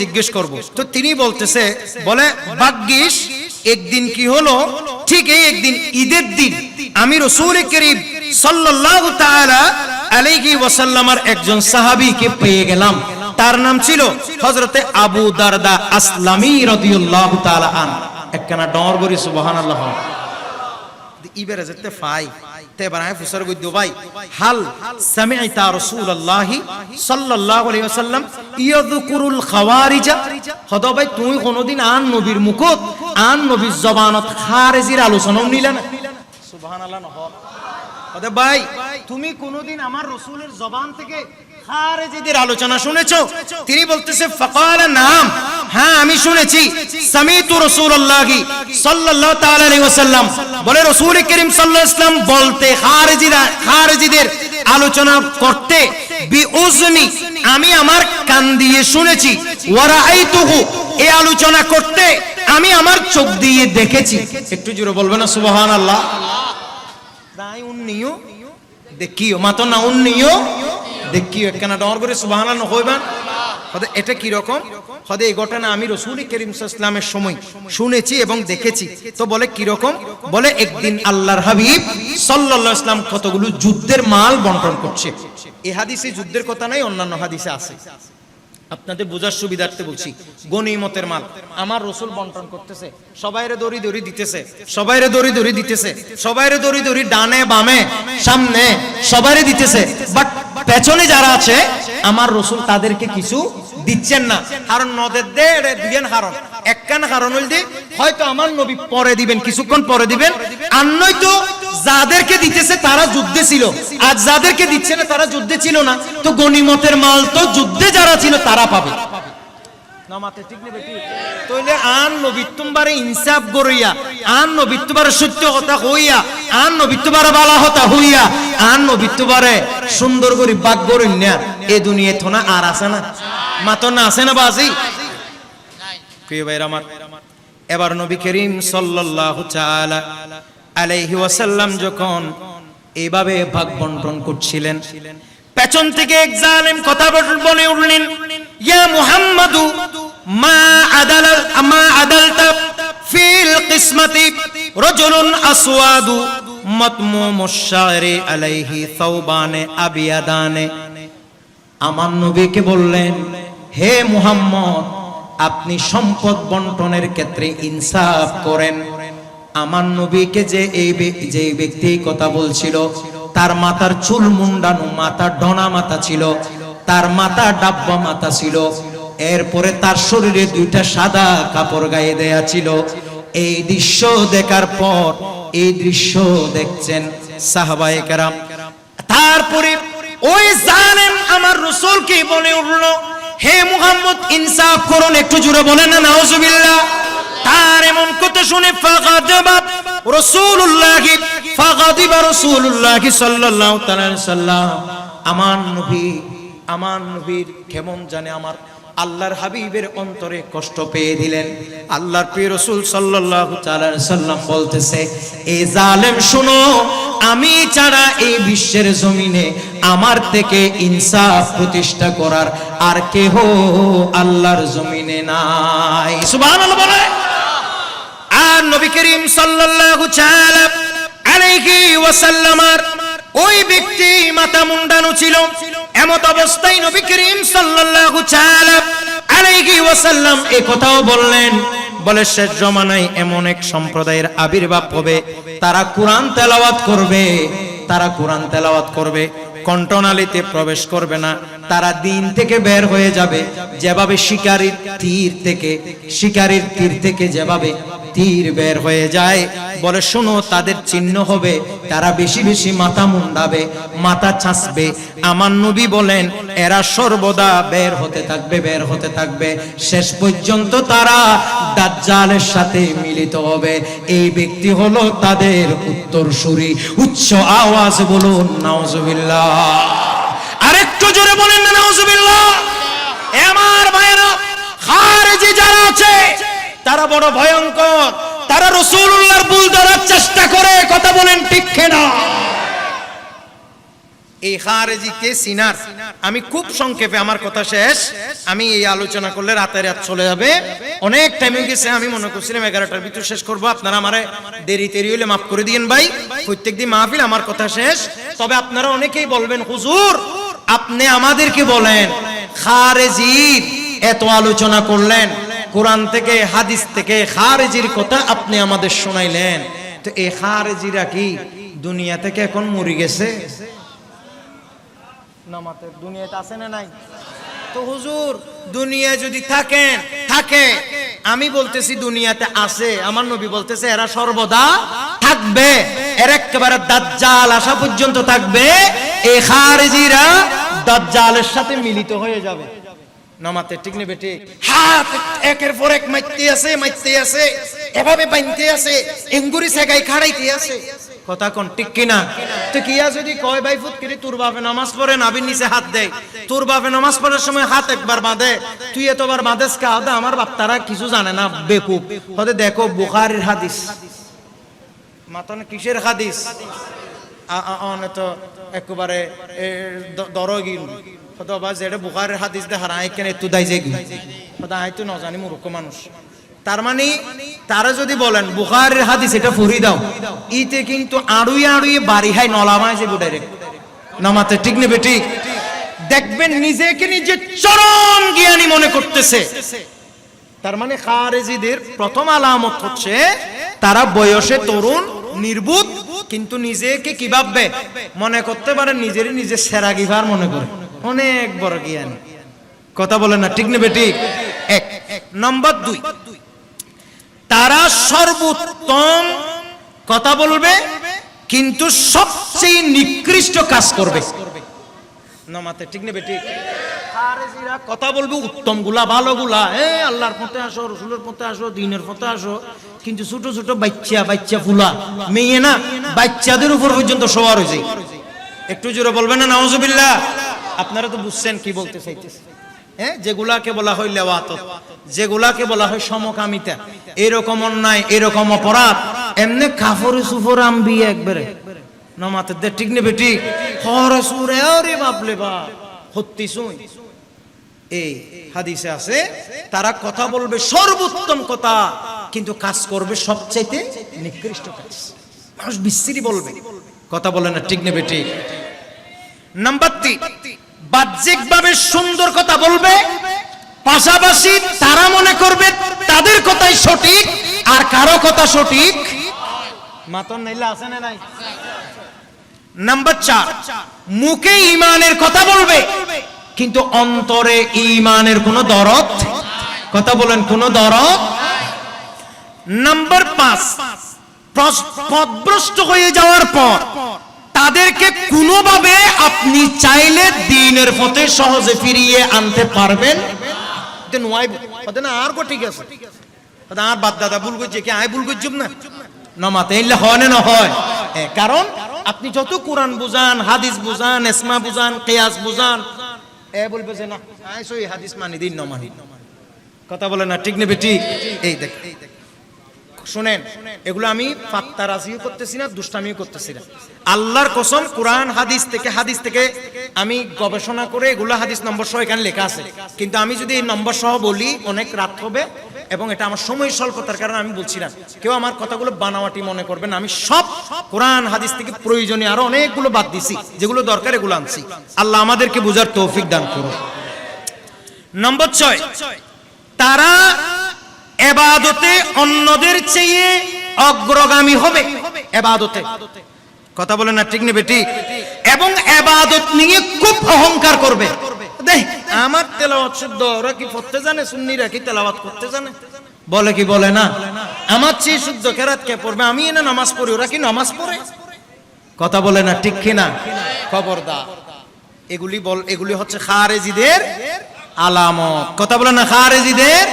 জিজ্ঞেস করব। তো তিনি বলতেছে, বলে একদিন কি হলো? ঠিক এই একদিন ঈদের দিন আমি রসুল করিম ওয়াসাল্লামার একজন পেয়ে গেলাম। তার নাম ছিল হযরতে আবু দারদা আসলামী রাদিয়াল্লাহু আন একখানা ডর সুবহানাল্লাহ। ইবেরে যেতে ফাই। তে বানায় ফুসার গদ্য, ভাই, হাল সামি'তা রাসূলুল্লাহি সাল্লাল্লাহু আলাইহি ওয়াসাল্লাম ইয়াযকুরুল খাওয়ারিজা। হদ ভাই, তুই কোনদিন আন নবীর মুখত আন নবীর জবানত খারেজির আলোচনা নিলা না। সুবহানাল্লাহ, নহ। হদে ভাই, তুমি কোনদিন আমার রসূলের জবান থেকে খারেজিদের আলোচনা শুনেছো? তিনি বলতেছে ফাকালা নাম। হ্যাঁ আমি শুনেছি। সামিতু রাসূলুল্লাহি সাল্লাল্লাহু তাআলা আলাইহি ওয়াসাল্লাম বলে রাসূল করিম সাল্লাল্লাহু আলাইহি ওয়াসাল্লাম বলতে খারেজিরা খারেজিদের আলোচনা করতে বিউজনি আমি আমার কান দিয়ে শুনেছি। ওয়ারাআইতুহু এই আলোচনা করতে আমি আমার চোখ দিয়ে দেখেছি। একটু জোরে বলবে না সুবহানাল্লাহ? দাই উন্নিও দেখিও মাতো না উন্নিও দেখিও একখানা ডর করে সুবাহান হইবান এটা কি রকম? হদে, এই ঘটনা আমি রসুল করিম ইসলামের সময় শুনেছি এবং দেখেছি। তো বলে কি রকম? বলে, একদিন আল্লাহর হাবিব সাল্লাল্লাহু ইসলাম কতগুলো যুদ্ধের মাল বন্টন করছে। এ হাদিসে যুদ্ধের কথা নাই, অন্যান্য হাদিসে আছে। আপনাদের বোঝার সুবিধার্থে বলছি গনিমতের মাল। আমার রসুল বন্টন করতেছে, সবাইরে দড়ি দড়ি দিতেছে, সবাইরে দড়ি দড়ি দিতেছে, সবাইরে দড়ি দড়ি ডানে বামে, সামনে সবাইরে দিতেছে। বাট পেছনে যারা আছে, আমার রসুল তাদেরকে কিছু দিচ্ছেন না। কারণ নদের দে এটা হারণ এক কান হারণ হইল দি হয়তো আমার নবী পরে দিবেন, কিছুক্ষণ পরে দিবেন। আর নয়তো যাদেরকে দিতেছে তারা যুদ্ধে ছিল। আর যাদেরকে দিচ্ছে না, তারা যুদ্ধে ছিল না। তো গনিমতের মাল তো যুদ্ধে যারা ছিল, তারা পাবে। সুন্দর করি বাগ গরইন না। এ দুনিয়া থনা আর আছে না? মাতো না আছে না বাজি? প্রিয় ভাইরা আমার এবার নবী করিম তাআলা আলাইহি ওয়াসাল্লাম যখন এইভাবে ভাগ বন্টন করছিলেন, পেছন থেকে এক জালেম কথা বলে উঠলেন, ইয়া মুহাম্মাদু, মা আদাল, মা আদালতা ফিল কিসমাতি রাজুলুন আসওয়াদু মাতমুমুশ শারি আলাইহি সাওবানে আবিয়াদানে। আমার নবীকে বললেন, হে মুহাম্মদ আপনি সম্পদ বন্টনের ক্ষেত্রে ইনসাফ করেন। আমার নবীকে যে এই যে ব্যক্তি কথা বলছিল, তার মাথার চুল মুন্ডানো মাথার ডনা মাথা ছিল, তার মাথা ডাব্বা মাথা ছিল, এরপরে তার শরীরে দুইটা সাদা কাপড় গায়ে দেয়া ছিল। এই দৃশ্য দেখার পর এই দৃশ্য দেখছেন সাহাবায়ে কেরাম। তারপরে ওই জালেম আমার রসুলকে বলে উঠল হে মুহাম্মদ, ইনসাফ করুন, একটু জুড়ে বলেন না, নাউজুবিল্লাহ। তার এমন কথা শুনে ফাগাদাবা রাসূলুল্লাহ ফাগাদিবা রাসূলুল্লাহ সাল্লাল্লাহু তাআলা সাল্লাম, আমার নবী, আমার নবীর কেমন জানে আমার আল্লাহর হাবিবের অন্তরে কষ্ট পেয়ে দিলেন। আল্লাহর প্রিয় রসুল তাআলা সাল্লাম বলতেছে, এ জালেম শুনো আমি ছাড়া এই বিশ্বের জমিনে আমার থেকে ইনসাফ প্রতিষ্ঠা করার আর কেহ আল্লাহর জমিনে নাই। সুবহানাল্লাহ বলে আর নবী করিম সাল্লাল্লাহু আলাইহি ওয়াসাল্লামার ওই ব্যক্তি মাথা মুন্ডানো ছিল। এমত অবস্থায় নবী করিম সাল্লাল্লাহু আলাইহি ওয়াসাল্লাম এই কথাও বললেন বলে শেষ জমানায় এমন এক সম্প্রদায়ের আবির্ভাব হবে। তারা কোরআন তেলাওয়াত করবে। তারা কোরআন তেলাওয়াত করবে। কণ্ঠনালীতে প্রবেশ করবে না। তারা দিন থেকে বের হয়ে যাবে। যেভাবে শিকারীর তীর থেকে শিকারীর তীর থেকে যেভাবে তীর বের হয়ে যায় বলে, শোনো, তাদের চিহ্ন হবে। তারা বেশি বেশি মাথা মুন্ডাবে, মাথা ছাঁচবে। আমার নবী বলেন, এরা সর্বদা বের হতে থাকবে, বের হতে থাকবে। শেষ পর্যন্ত তারা দাজ্জালের সাথে মিলিত হবে। এই ব্যক্তি হলো তাদের উত্তরসূরি। উচ্চ আওয়াজ বলুন, নাউজুবিল্লাহ। আরেকটু জোরে বলেন না, নাউজুবিল্লাহ। আমার ভাইরা খারেজি যারা আছে, তারা বড় ভয়ঙ্কর। তারা রসুল্লাহর ভুল ধরার চেষ্টা করে, কথা বলেন ঠিক না এই খারেজিকে সিনার? আমি খুব সংক্ষেপে আমার কথা শেষ। আমি এই আলোচনা করলে রাতে রাত চলে যাবে। অনেক টাইম হয়ে গেছে, আমি মনে করছিলাম এগারোটার ভিতর শেষ করব। আপনারা আমারে দেরি তেরি হলে মাফ করে দিয়েন ভাই। প্রত্যেক দিন মাহফিল আমার কথা শেষ। তবে আপনারা অনেকেই বলবেন, হুজুর, আপনি আমাদেরকে বলেন খারেজির এত আলোচনা করলেন কোরআন থেকে, হাদিস থেকে, খারেজির কথা আপনি আমাদের শোনাইলেন। তো এই খারেজিরা কি দুনিয়া থেকে এখন মরে গেছে? আমি বলতেছি দুনিয়াতে আছে। আমার নবী বলতেছে, এরা সর্বদা থাকবে। আসা পর্যন্ত থাকবে। সাথে মিলিত হয়ে যাবে। নামাতে ঠিক নেবে ঠিক হাত একের পর এক মাইতে আছে মাইতে আছে। এভাবে বাইনতে আছে এঙ্গুরি সেগাই খাড়াইতে আছে। কথা কোন ঠিক কিনা? তো কিয়া যদি কয় ভাই ফুটকিরি তোর বাপে নামাজ পড়ে নাবির নিচে হাত দেয় তোর বাপে নামাজ পড়ার সময় হাত একবার বাঁধে। তুই এতবার বাঁধেস কা? দা আমার বাপ তারা কিছু জানে না বেকুব। হতে দেখো বুখারির হাদিস। মাতন কিসের হাদিস? আ- আ- তো একেবারে দরগিল হয়তো বা যেটা বুখারের হাদিস দে কেন দাই যে হয়তো নজানি মূর্খ মানুষ। তার মানে তারা যদি বলেন, বুখারের হাদিস, এটা ফুরি দাও। ইতে কিন্তু আড়ুই আড়ুই বাড়ি হাই নলামায় যে নামাতে ঠিক নেবে ঠিক। দেখবেন নিজেকে নিজে চরম জ্ঞানী মনে করতেছে। তার মানে খারেজিদের প্রথম আলামত হচ্ছে, তারা বয়সে তরুণ, নির্বুধ, কিন্তু নিজেকে কি ভাববে? মনে করতে পারে নিজেরই নিজে সেরা গিভার মনে করে। অনেক বড় জ্ঞান। কথা বলে না, ঠিক নেবে ঠিক? এক। নম্বর দুই। তারা সর্বোত্তম কথা বলবে, কিন্তু সবচেয়ে নিকৃষ্ট কাজ করবে। নমাতে ঠিক নেবে ঠিক? কথা বলবে উত্তমগুলা ভালো গুলা এ, আল্লাহর পথে আসো, রসুলের পথে আসো, দিনের পথে আসো। কিন্তু ছোট ছোট বাচ্চা বাচ্চা ফুলা, মেয়ে না, বাচ্চাদের উপর পর্যন্ত সবার হয়েছে একটু জোরে বলবেন না, নাউজুবিল্লাহ। আপনারা তো বুঝছেন কি বলতে চাইতেছে। হ্যাঁ যেগুলাকে বলা হয় লেওয়াত যেগুলাকে বলা হয় সমকামিতা। এরকম অন্যায়, এরকম অপরাধ, এমনি কাফরে সুফর আম্বি একবারে। নমাতে দে, ঠিক নেবে, ঠিক। হরে সুরে, আরে বাপলে বাপ। হত্তি শুই এই হাদিসে আছে, তারা কথা বলবে সর্বোত্তম কথা, কিন্তু কাজ করবে সবচাইতে নিকৃষ্ট কাজ। মানুষ বিশ্রী বলবে। কথা বলে না, ঠিক নেবে, ঠিক। নাম্বার তিন। বাহ্যিক ভাবে সুন্দর কথা বলবে পাশাপাশি তারা মনে করবে তাদের কথাই সঠিক আর কারও কথা সঠিক মাতন নাইলে আছে না নাই? নাম্বার চার মুখে ইমানের কথা বলবে কিন্তু অন্তরে ইমানের কোনো দরদ? কথা বলেন কোনো দরদ? নাম্বার পাঁচ পথভ্রষ্ট হয়ে যাওয়ার পর তাদেরকে কোনোভাবে আপনি চাইলে দিনের পথে সহজে ফিরিয়ে আনতে পারবেন? না আর ঠিক আছে। আর বাদ দাদা, ভুল করছে কি আয় ভুল করছুম না। নমাতে এলে হয় না হয়। কারণ আপনি যত কোরআন বুঝান, হাদিস বুঝান এসমা বুঝান, কেয়াস বুঝান, এ বলবে যে না, আয় সই হাদিস মানি, দিন নমানি কথা বলে না, ঠিক নেবে, ঠিক? এই দেখ। শুনেন, এগুলো আমি ফাত্তারাজিও করতেছি না, দুষ্টামিও করতেছি না। আল্লাহর কসম, কোরআন, হাদিস থেকে হাদিস থেকে আমি গবেষণা করে এগুলো হাদিস নম্বর সহ এখানে লেখা আছে। কিন্তু আমি যদি এই নম্বর সহ বলি, অনেক রাত হবে এবং এটা আমার সময় স্বল্পতার কারণে আমি বলছি না। কেউ আমার কথাগুলো বানাওয়াটি মনে করবেন আমি সব কোরআন, হাদিস থেকে প্রয়োজনীয় আরও অনেকগুলো বাদ দিছি, যেগুলো দরকার এগুলো আনছি। আল্লাহ আমাদেরকে বোঝার তৌফিক দান করুন। নম্বর ছয়, তারা এবাদতে অন্যদের চেয়ে অগ্রগামী হবে। এবাদতে। কথা বলে না, ঠিক নেবে ঠিক এবং এবাদত নিয়ে খুব অহংকার করবে। আমার তেলাওয়াত শুদ্ধ, ওরা কি পড়তে জানে? সুন্নিরা কি তেলাওয়াত করতে জানে? বলে কি বলে না? আমার চেয়ে শুদ্ধ কেরাত কে পড়বে? আমি এনে নামাজ পড়ি, ওরা কি নামাজ পড়ে? কথা বলে না, ঠিক কি কিনা? খবরদার। এগুলি বল, এগুলি হচ্ছে খারেজিদের আলামত। কথা বলে না, খারেজিদের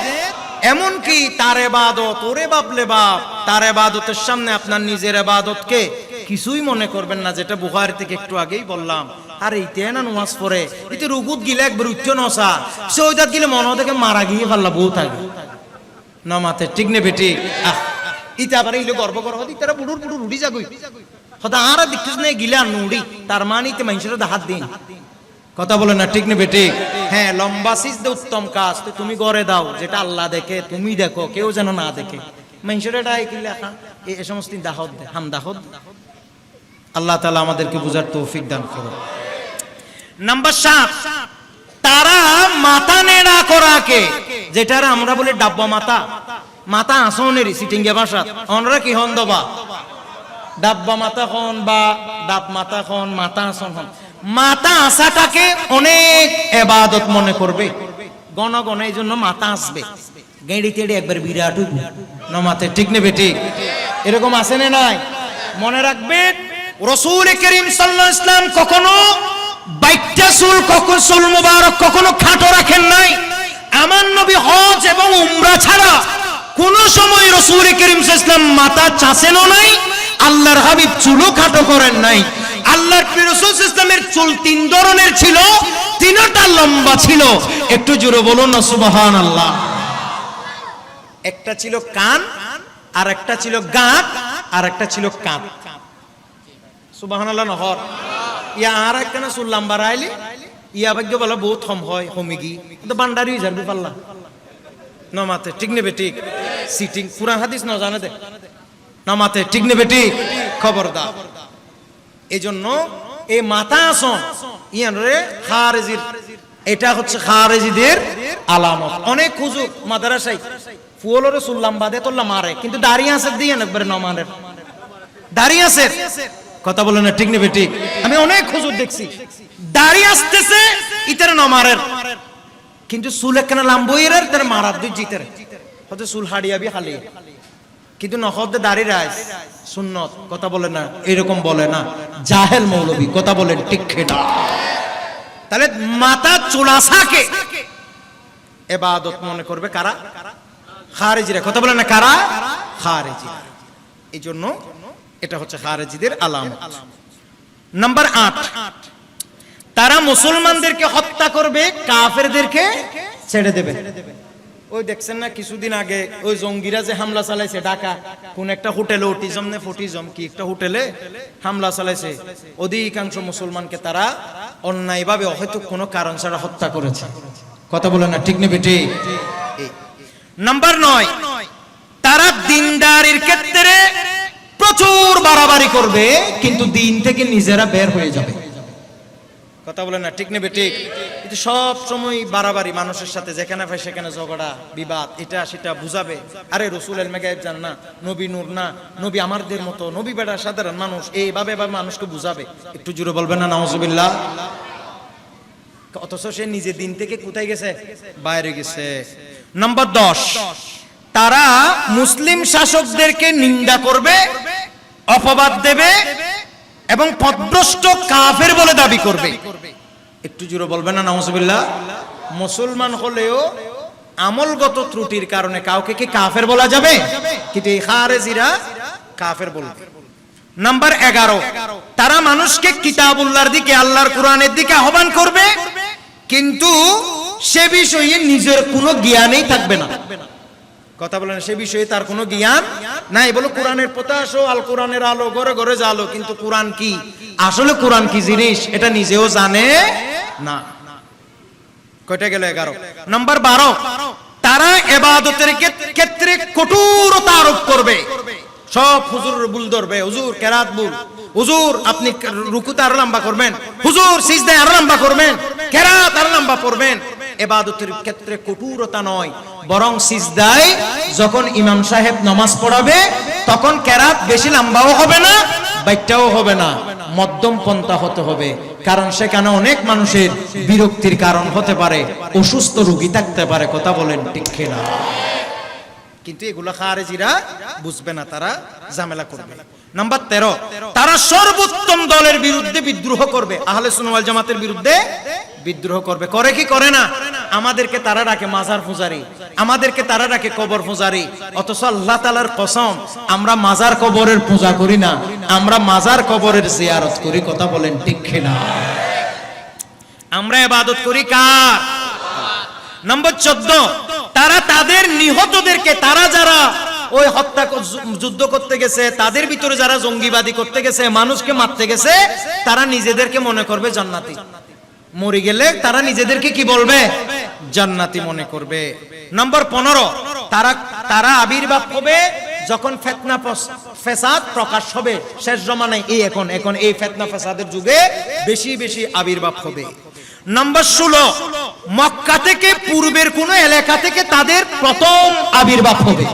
এমন কি তার এবাদত, ওরে বাপলে বাপ, তার এবাদতের সামনে আপনার নিজের এবাদতকে কিছুই মনে করবেন না, যেটা বুহারি থেকে একটু আগেই বললাম। আর এইতে না নামাজ পড়ে, এতে রুগুত গিলে একবার উচ্চ নসা, সৌদাত গিলে মনে থেকে মারা গিয়ে পারলা বউ থাকে। নমাতে, ঠিক ঠিক আহ, ইতা আবার ইলো গর্ব করা, হদি, তারা বুড়ুর বুড়ুর উড়ি যাগুই। হতা আর দেখছিস না গিলা নুড়ি, তার মানে ইতে মানুষের হাত দিন। কথা বলে না, ঠিক নেবে, ঠিক। হ্যাঁ লম্বা সিজ দে উত্তম কাজ তো তুমি করে দাও, যেটা আল্লাহ দেখে, তুমি দেখো, কেউ যেন না দেখে। আল্লাহ আমাদেরকে বুঝার তৌফিক দান করো নাম্বার সাত, তারা মাথা নেড়া করাকে, যেটার আমরা বলি ডাব্বা মাথা। মাথা আসনেরই সিটিংগে ভাষা অনরা কি হন দবা? ডাব্বা মাথা হন বা ডাব মাথা হন, মাথা আসন হন। মাথা আসাটাকে অনেক এবাদত মনে করবে। গণ এই জন্য মাথা আসবে। গেঁড়ি তেড়ি একবার বিরাট। নমাতে ঠিক নেবে ঠিক। এরকম আসে না নাই? মনে রাখবে রসুল করিম আলাইহি ইসলাম কখনো বাইকটা চুল, কখনো চুল মুবারক, কখনো খাটো রাখেন নাই। আমার নবী হজ এবং উমরা ছাড়া কোন সময় রসুল করিম ইসলাম মাথা চাষেনও নাই, আল্লাহর হাবিব চুলও খাটো করেন নাই। আল্লাহর আলাইহি ইসলামের চুল তিন ধরনের ছিল, তিনটা লম্বা ছিল। একটু জোরে বলুন না, সুবহানাল্লাহ। একটা ছিল কান, আর একটা ছিল গাঁট আর একটা ছিল কাঁপ সুবহানাল্লাহ, নহর। ইয়া আর একখানা চুল লম্বা রাইলি, ইয়া ভাগ্য বলা বহুত হম হয়, হমিগি। কিন্তু বান্ডারি যারবি পাল্লা নমাতে, ঠিক নেবে, ঠিক। সিটিং পুরান হাদিস ন জানে দে। নমাতে, ঠিক নেবে, ঠিক। খবরদার। এই জন্য এই মাথা আসন ইয়ান রে খারেজির, এটা হচ্ছে খারেজিদের আলামত। অনেক হুজুর মাদ্রাসায় ফুলরে সুল্লাম বাদে তোল্লা মারে, কিন্তু দাঁড়িয়ে আছে দিয়ে একবারে নমানের দাঁড়িয়ে আছে? কথা বলে না, ঠিক নেবে ঠিক আমি অনেক হুজুর দেখছি দাঁড়িয়ে আসতেছে, ইতারে নমারের কিন্তু চুল একখানা লাম্বইয়ের, তার মারার দুই জিতের। হয়তো চুল হাড়িয়াবি হালিয়ে। কিন্তু নহদে দাঁড়িয়ে রাইস, সুন্নত, কথা বলে না, এরকম বলে না। জাহেল মৌলবী, কথা বলেন ঠিক খেটা। তাহলে মাথা চুলাসাকে এবাদত মনে করবে কারা? খারেজিরা। কথা বলে না কারা? খারেজিরা। এই জন্য এটা হচ্ছে খারেজিদের আলামত। নাম্বার আট। তারা মুসলমানদেরকে হত্যা করবে, কাফেরদেরকে ছেড়ে দেবে। ওই দেখছেন না, কিছুদিন আগে ওই জঙ্গিরা যে হামলা চালাইছে ঢাকা, কোন একটা হোটেলে ওটিজম নে ফটিজম, কি একটা হোটেলে হামলা চালাইছে, অধিকাংশ মুসলমানকে তারা অন্যায়ভাবে হয়তো কোনো কারণ ছাড়া হত্যা করেছে। কথা বলে না, ঠিক নেবে ঠিক নাম্বার নয়, তারা দিনদারির ক্ষেত্রে প্রচুর বাড়াবাড়ি করবে, কিন্তু দিন থেকে নিজেরা বের হয়ে যাবে। কথা বলে না, ঠিক নেবে, ঠিক। কিন্তু সব সময় বাড়াবাড়ি মানুষের সাথে, যেখানে পায় সেখানে ঝগড়া, বিবাদ, এটা সেটা বুঝাবে। আরে রসুল এলমে গায়েব জান না, নবী নূর না, নবী আমাদের মতো, নবী বেড়া সাধারণ মানুষ, এইভাবে এভাবে মানুষকে বুঝাবে। একটু জুড়ে বলবেন না নওয়াজবিল্লাহ অথচ সে নিজে দিন থেকে কোথায় গেছে? বাইরে গেছে। নাম্বার দশ, তারা মুসলিম শাসকদেরকে নিন্দা করবে, অপবাদ দেবে এবং পদভ্রষ্ট কাফের বলে দাবি করবে। একটু জুড়ে বলবেন না নওয়াজবিল্লাহ মুসলমান হলেও আমলগত ত্রুটির কারণে কাউকে কি কাফের বলা যাবে? কিন্তু এই খারেজিরা কাফের বলবে। নাম্বার এগারো, তারা মানুষকে কিতাবুল্লাহর দিকে, আল্লাহর কোরআনের দিকে আহ্বান করবে, কিন্তু সে বিষয়ে নিজের কোনো জ্ঞানেই থাকবে না। কথা বলেন, সে বিষয়ে তার কোনো জ্ঞান নাই। বলো, কোরআনের প্রত্যাশ আল কোরআনের আলো, ঘরে ঘরে জালো কিন্তু কোরআন কি? আসলে কোরআন কি জিনিস? এটা নিজেও জানে না। কয়টা গেল? এগারো। নাম্বার বারো, তারা এবাদতের ক্ষেত্রে কঠোরতা আরোপ করবে। সব হুজুর বুল ধরবে। হুজুর, কেরাত বুল হুজুর, আপনি রুকুতে আরও লম্বা করবেন। হুজুর, সিজদায় আরও লম্বা করবেন। কেরাত আরও লম্বা করবেন। এবাদতের ক্ষেত্রে কঠোরতা নয়। বরং সিজদায় যখন ইমাম সাহেব নামাজ পড়াবে, তখন কেরাত বেশি লম্বাও হবে না বাইকটাও হবে না, মধ্যম পন্থা হতে হবে। কারণ সেখানে অনেক মানুষের বিরক্তির কারণ হতে পারে, অসুস্থ রোগী থাকতে পারে, কথা বলেন ঠিক না কিন্তু এগুলো খারেজিরা বুঝবে না, তারা ঝামেলা করবে। নাম্বার তেরো, তারা সর্বোত্তম দলের বিরুদ্ধে বিদ্রোহ করবে, আহলে সুনওয়াল জামাতের বিরুদ্ধে বিদ্রোহ করবে। করে কি, করে না? আমাদেরকে তারা ডাকে মাজার পূজারি, আমাদেরকে তারা ডাকে কবর পূজারি। অথচ আল্লাহ তালার কসম, আমরা মাজার কবরের পূজা করি না, আমরা মাজার কবরের জিয়ারত করি, কথা বলেন ঠিক না আমরা ইবাদত করি কার? নম্বর চোদ্দ, তারা তাদের নিহতদেরকে, তারা যারা ওই হত্যা যুদ্ধ করতে গেছে, তাদের ভিতরে যারা জঙ্গিবাদী করতে গেছে, মানুষকে মারতে গেছে, তারা নিজেদেরকে মনে করবে জান্নাতি। মরে গেলে তারা নিজেদেরকে কি বলবে? জান্নাতি মনে করবে। নম্বর পনেরো, তারা তারা আবির্ভাব হবে যখন ফেতনা ফেসাদ প্রকাশ হবে। শেষ জমানায় এই এখন এখন এই ফেতনা ফেসাদের যুগে বেশি বেশি আবির্ভাব হবে। নম্বর ষোলো, মক্কা থেকে পূর্বের কোন এলাকা থেকে তাদের প্রথম আবির্ভাব হবে।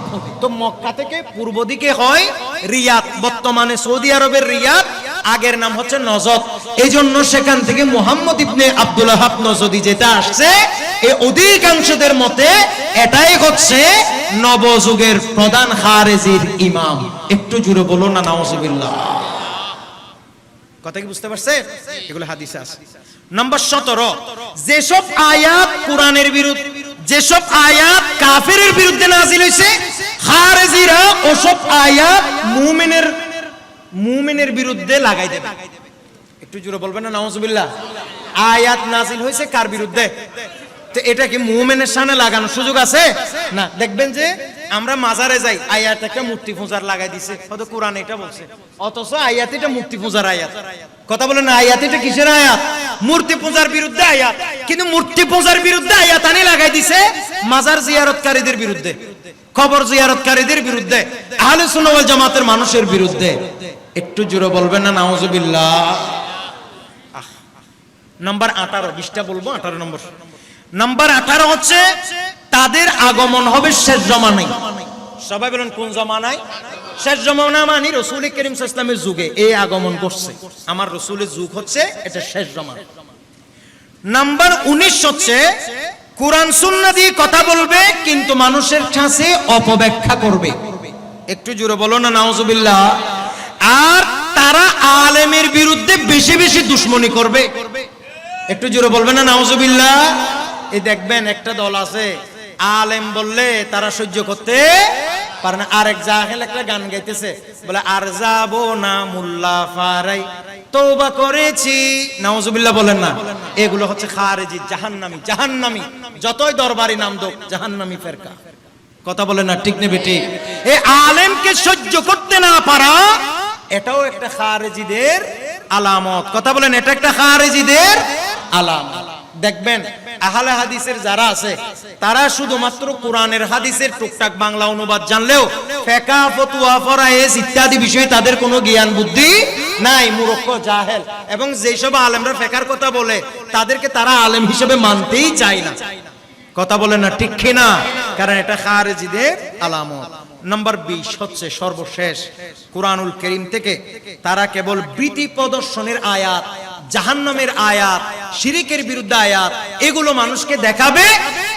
তো মক্কা থেকে পূর্ব দিকে হয় রিয়াদ, বর্তমানে সৌদি আরবের রিয়াদ আগের নাম হচ্ছে নজদ এই জন্য সেখান থেকে Mohammad ibn Abdul Wahhab Najdi যেটা আসছে এই অধিকাংশদের মতে এটাই হচ্ছে নবযুগের প্রধান খারেজির ইমাম। একটু জুড়ে বলো না, নাউজুবিল্লাহ। কথা কি বুঝতে পারছে এগুলো হাদিসে আছে। নাম্বার সতেরো, যেসব আয়াত কোরআনের বিরুদ্ধে, যেসব আয়াত কাফেরের বিরুদ্ধে নাজিল হয়েছে, খারেজিরা ওসব আয়াত মুমিনের মুমিনের বিরুদ্ধে লাগাই দেবে। একটু জোরে বলবেন না, নাউজুবিল্লাহ। আয়াত নাজিল হয়েছে কার বিরুদ্ধে? এটা কি মুমিনের সামনে লাগানোর সুযোগ আছে? না, দেখবেন যে আমরা মাজারে যাই আয়াত একটা মূর্তি পূজার লাগাই দিছে। হয়তো কোরআন এটা বলছে। অথচ আয়াত এটা মূর্তি পূজার আয়াত। কথা বলেন না, আয়াত এটা কিসের আয়াত? মূর্তি পূজার বিরুদ্ধে আয়াত। কিন্তু মূর্তি পূজার বিরুদ্ধে আয়াত আনি লাগাই দিছে মাজার জিয়ারতকারীদের বিরুদ্ধে খবর জিয়ারতকারীদের বিরুদ্ধে, আহলে সুন্নাহ ওয়াল জামাতের মানুষের বিরুদ্ধে। একটু জোরে বলবেন না, নাউজুবিল্লাহ। নাম্বার আঠারো, বিশটা বলব, আঠারো নম্বর। নাম্বার আঠারো হচ্ছে, তাদের আগমন হবে শেষ জমানায়। সবাই বলেন, কোন শেষ জমানা মানে রসুল করিম ইসলামের যুগে। এই আগমন করছে। আমার রসুলের যুগ হচ্ছে, এটা শেষ জমানা। নাম্বার উনিশ হচ্ছে, কোরআন সুন্না দিয়ে কথা বলবে, কিন্তু মানুষের কাছে অপব্যাখ্যা করবে। একটু জোরে বলো না, নাউজুবিল্লাহ। আর তারা আলেমের বিরুদ্ধে বেশি বেশি দুশ্মনী করবে। একটু জোরে বলবে না, নাউজুবিল্লাহ? এই দেখবেন একটা দল আছে, আলেম বললে তারা সহ্য করতে পারে না। আরেক জাহেল একটা গান গাইতেছে, বলে, আর যাব না মুল্লা ফারাই তৌবা করেছি। নাউজুবিল্লাহ বলেন না, এগুলো হচ্ছে খারেজি, জাহান্নামি জাহান্নামি। যতই দরবারি নাম দোক, জাহান্নামি ফেরকা। কথা বলেন না, ঠিক নেবে, ঠিক। এই আলেমকে সহ্য করতে না পারা এটাও একটা খারেজিদের আলামত। কথা বলেন, এটা একটা খারেজিদের আলামত। দেখবেন, আহলে হাদিসের যারা আছে, তারা শুধুমাত্র কোরআনের হাদিসের টুকটাক বাংলা অনুবাদ জানলেও ফেকা, ফতুয়া, ফরায়েজ ইত্যাদি বিষয়ে তাদের কোনো জ্ঞান বুদ্ধি নাই, মূর্খ, জাহেল। এবং যেসব আলেমরা ফেকার কথা বলে, তাদেরকে তারা আলেম হিসেবে মানতেই চায় না। কথা বলে না, ঠিক না কারণ এটা খারেজিদের আলামত। নাম্বার বিশ হচ্ছে সর্বশেষ কোরআনুল করিম থেকে তারা কেবল বৃতি প্রদর্শনের আয়াত, জাহান্নামের আয়াত, শিরিকের বিরুদ্ধে আয়াত, এগুলো মানুষকে দেখাবে।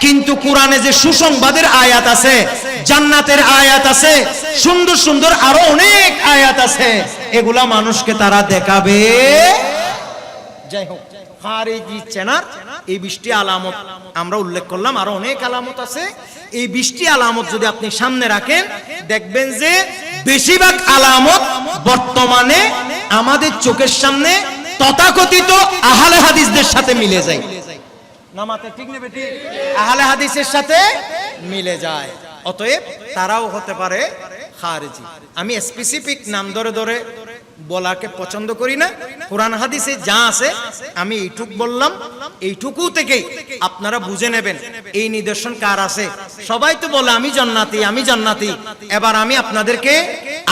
কিন্তু কোরআনে যে সুসংবাদের আয়াত আছে, জান্নাতের আয়াত আছে, সুন্দর সুন্দর আরও অনেক আয়াত আছে, এগুলা মানুষকে তারা দেখাবে। যাই হোক খারেজি চেনার এই বৃষ্টি আলামত। আমরা উল্লেখ করলাম, আরও অনেক আলামত আছে। এই বৃষ্টি আলামত যদি আপনি সামনে রাখেন, দেখবেন যে বেশিরভাগ আলামত বর্তমানে আমাদের চোখের সামনে তথাকথিত আহলে হাদিসদের সাথে মিলে যায়। নামাতে সাথে মিলে যায়। অতএব তারাও হতে পারে আমি স্পেসিফিক নাম ধরে ধরে বলাকে পছন্দ করি না। কোরআন হাদিসে যা আছে, আমি এইটুক বললাম। এইটুকু থেকেই আপনারা বুঝে নেবেন এই নিদর্শন কার আছে। সবাই তো বলে, আমি জান্নাতি আমি জান্নাতি। এবার আমি আপনাদেরকে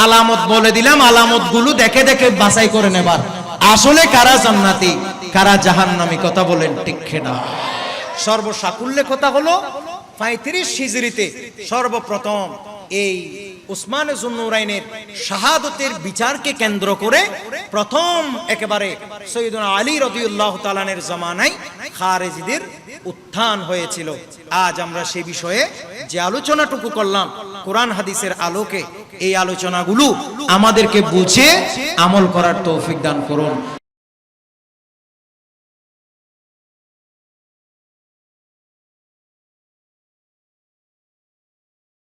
আলামত বলে দিলাম। আলামতগুলো দেখে দেখে বাছাই করে নেবার। আসলে কারা জান্নাতি, কারা জাহান্নামী কথা বলেন ঠিক না সর্বসাকুল্যে কথা হলো পঁয়ত্রিশ হিজড়িতে সর্বপ্রথম এই উসমান জুন্নুরাইনের শাহাদতের বিচারকে কেন্দ্র করে প্রথম একেবারে সৈয়দনা আলী তালানের জমানায় খারেজিদের উত্থান হয়েছিল। আজ আমরা সে বিষয়ে যে আলোচনাটুকু করলাম, কোরআন হাদিসের আলোকে এই আলোচনাগুলো আমাদেরকে বুঝে আমল করার তৌফিক দান করুন।